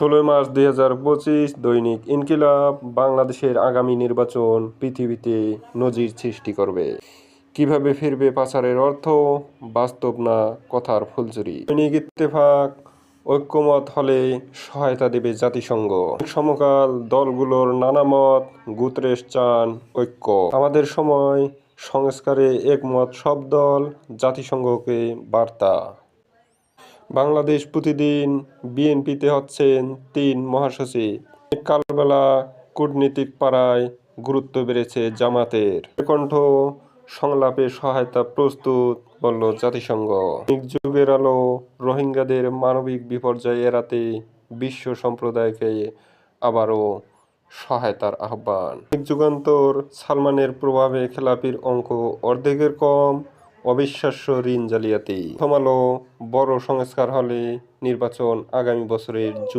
ষোলোই মার্চ দুই হাজার পঁচিশ দৈনিক ইনকিলাব, বাংলাদেশের আগামী নির্বাচন পৃথিবীতে নজির সৃষ্টি করবে। কীভাবে ফিরবে পাচারের অর্থ? বাস্তব না কথার ফুলচুরি দৈনিক ইত্তেফাক, ঐক্যমত হলে সহায়তা দেবে জাতিসংঘ। সমকাল দলগুলোর নানা মত, গুতরেশ চান ঐক্য। আমাদের সময় সংস্কারে একমত সব দল, জাতিসংঘকে বার্তা। বাংলাদেশ প্রতিদিন বিএনপিতে হচ্ছেন তিন মহাসচিব। কালবেলা কূটনীতিক পাড়ায় গুরুত্ব বেড়েছে জামাতের। কণ্ঠ সংলাপে সহায়তা প্রস্তুত বলল জাতিসংঘ। যুগের আলো রোহিঙ্গাদের মানবিক বিপর্যয় এড়াতে বিশ্ব সম্প্রদায়কে আবারও সহায়তার আহ্বান। যুগান্তর সালমানের প্রভাবে খেলাপির অঙ্ক অর্ধেকের কম অবিশ্বাস্য ঋণ জালিয়াতি। প্রথম আলো বড় সংস্কার হলে নির্বাচন আগামী বছরের জুন